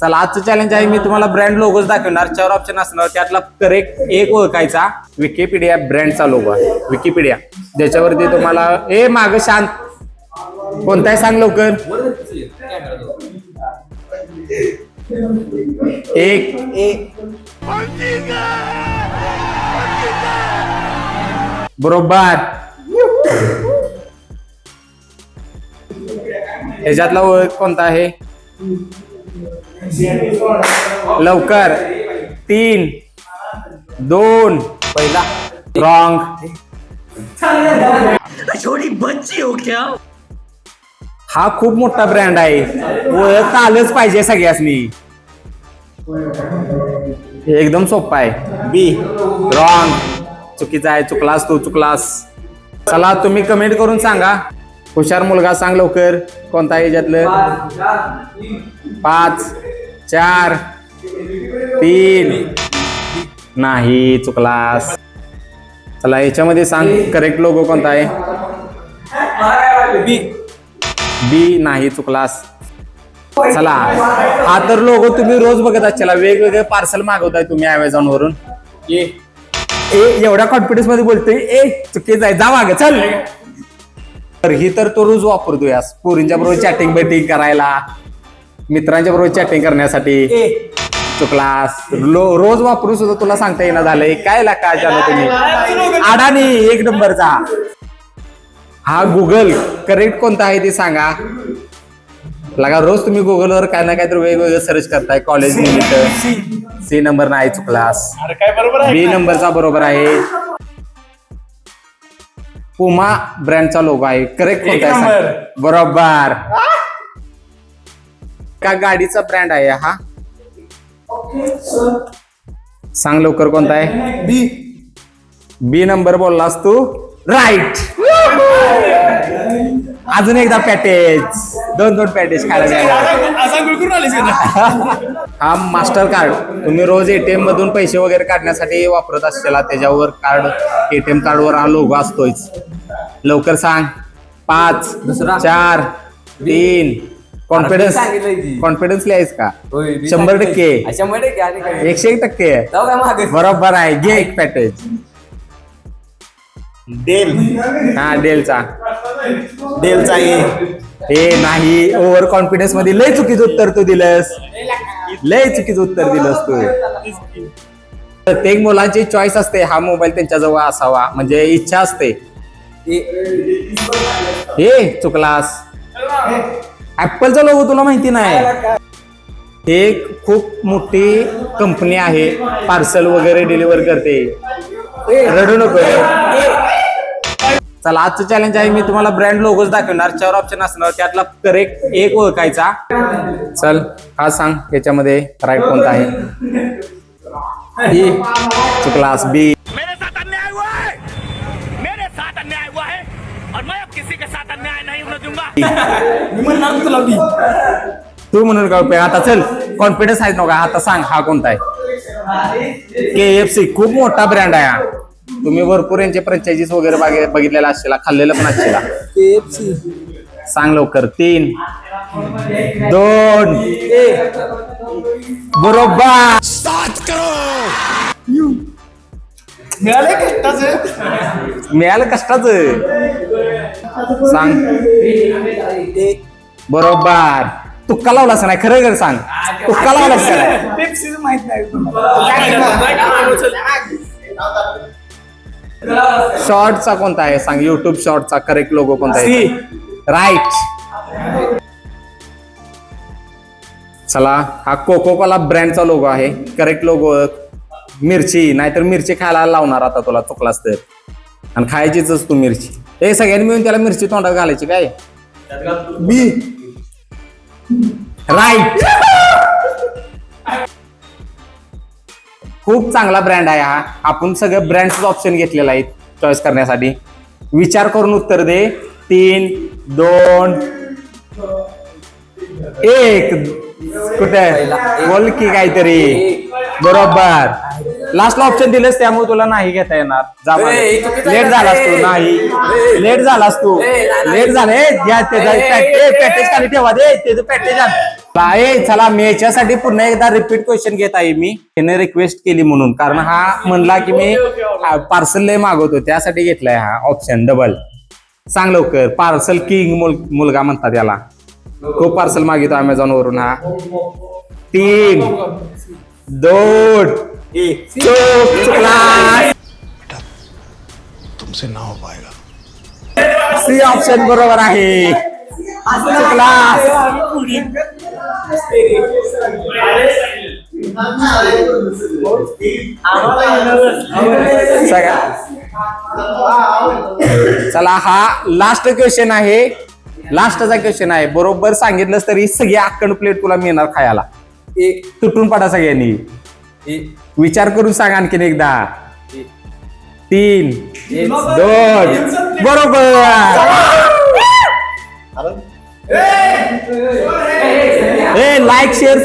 चला आजचं चॅलेंज आहे मी तुम्हाला ब्रँड लोगोच दाखवणार. चार ऑप्शन असणार त्यातला करेक्ट एक ओळखायचा. विकिपीडिया ब्रँडचा लोगो आहे. विकिपीडिया ज्याच्यावरती तुम्हाला ए माग शांत. कोणता आहे सांग लवकर. एक. बरोबर. ह्याच्यातला ओळख कोणता आहे? लवकर. तीन दोन. पहिला. रॉंग छोटी बच्ची हो क्या? हा खूप मोठा ब्रँड आहे. ओळख आलंच पाहिजे सगळ्यासनी. एकदम सोपा आहे. बी रॉंग चुकीचा आहे. चुकलास तू चुकलास. चला तुम्ही कमेंट करून सांगा. हुशार मुलगा सांग लवकर. कोणता आहे याच्यातलं पाच चार तीन. नाही चुकलास. चला याच्यामध्ये सांग करेक्ट लोगो कोणता आहे? बी बी नाही चुकलास. चला हा तर लोगो तुम्ही रोज बघत असला वेगवेगळे पार्सल मागवताय तुम्ही अमेझॉन वरून. ए ए एवढ्या कॉन्फिडन्समध्ये बोलतोय? ए चुकीच आहे. जा मागे चल. तर ही तर तो रोज वापरतोय आज. पोरींच्या बरोबर चॅटिंग बेटिंग करायला. मित्रांच्या बरोबर चॅटिंग करण्यासाठी. चुकलास लो रोज वापरून सुद्धा तुला सांगता येणं झालंय. काय लाका झालं तुम्ही? अडाणी एक नंबरचा. हा गुगल करेक्ट कोणता आहे ते सांगा. लगा रोज तुम्ही गुगलवर काय ना काय तर वेगवेगळं सर्च करताय कॉलेज निमित्त सी नंबर नाही चुकलास. अरे काय बरोबर आहे बी नंबरचा बरोबर आहे. पुमा ब्रँडचा लोगो आहे. करेक्ट एक कोणता आहे नंबर. बरोबर. का गाडीचा ब्रँड आहे हा? सांग लवकर कोणता आहे? बी बी नंबर बोललास तू? राईट अजून एकदा पॅटेज. दोन दोन पॅटेज खायला? हा मास्टर कार्ड. तुम्ही रोज एटीएम मधून पैसे वगैरे काढण्यासाठी वापरत असलेला त्याच्यावर कार्ड एटीएम कार्डवर हा लोगो असतोच लवकर सांग. पाच दुसरा. चार तीन. कॉन्फिडन्स. कॉन्फिडन्स लिहायच का. शंभर. टक्के. एकशे एक टक्के. बरोबर आहे. घे एक पॅकेज डेल. हा डेलचा. डेलचा ए. हे नाही ओव्हर कॉन्फिडन्समध्ये लय चुकीचं उत्तर तू दिलंस लय चुकीचं उत्तर दिलंस तू. प्रत्येक मुलांची चॉईस असते हा मोबाईल त्यांच्या जवळ असावा म्हणजे इच्छा असते. हे चुकलास. ऍपलचं लोगो तुला माहिती नाही. एक खूप मोठी कंपनी आहे पार्सल वगैरे डिलिव्हर करते. रडू नको. चला आजचं चॅलेंज आहे मी तुम्हाला ब्रँड लोगोच दाखवणार. चार ऑप्शन असणार त्यातला करेक्ट एक ओळखायचा. चल हा सांग याच्यामध्ये राईट कोणता आहे? बी चुकलास बी. मेरे साथ अन्याय हुआ है। मेरे साथ अन्याय हुआ है। और मैं अब किसी के साथ अन्याय नहीं होने दूंगा। मी म्हणणार तुला बी. तू म्हणून उपयोग आता चल कॉन्फिडन्स आहे नका आता सांग हा कोणता आहे? के एफ सी खूप मोठा ब्रँड आहे हा. तुम्ही भरपूर यांचे फ्रँचायझीस वगैरे बघे- बघितलेला खाल्लेलं पण असलेला सांग लवकर तीन दोन बरोबर मिळाले कष्टाचं मिळालं कष्टाच सांग बरोबर तुक्का लावलास नाही खरं खरं सांग तुक्का लावलास का नाही? पेप्सीचं माहीत नाही शॉर्टचा कोणता आहे? सांग युट्यूब शॉर्टचा करेक्ट लोगो कोणता आहे? राईट चला हा कोको कोला ब्रँडचा लोगो आहे. करेक्ट लोगो मिरची. नाहीतर मिरची खायला लावणार आता तुला चुकलास तर. आणि खायचीच तू मिरची. हे सगळ्यांनी मिळून त्याला मिरची तोंडात घालायची काय? बी राईट खूप चांगला ब्रँड आहे हा. आपण सगळं ब्रँडच ऑप्शन घेतलेला आहे चॉईस करण्यासाठी. विचार करून उत्तर दे. तीन दोन एक. कुठे? बोल की काहीतरी. बरोबर. लास्टला ऑप्शन दिलेस त्यामुळे तुला नाही घेता येणार. जा लेट झालास. तू. नाही. लेट झालास तू. लेट झालं. पॅकेज खाली ठेवा दे. त्याचं पॅकेज ए चला मी याच्यासाठी पुन्हा एकदा रिपीट क्वेश्चन घेत आहे मी. त्याने रिक्वेस्ट केली म्हणून. कारण हा म्हणला की मी पार्सल लय मागवतो. त्यासाठी घेतलाय हा ऑप्शन डबल सांग लवकर. पार्सल किंग मुलगा म्हणतात याला. खूप पार्सल मागितो अमेझॉन वरून हा. तीन दोन चूक चुकला तुमसे ना हो पाएगा सी ऑप्शन बरोबर आहे. चला हा लास्ट क्वेश्चन आहे. लास्टचा क्वेश्चन आहे. बरोबर सांगितलंस तरी सगळी अक्कड प्लेट तुला मिळणार खायला. एक तुटून पडा सगळ्यांनी. विचार करून सांग आणखीन एकदा. तीन दोन. बरोबर. ए लाईक शेअर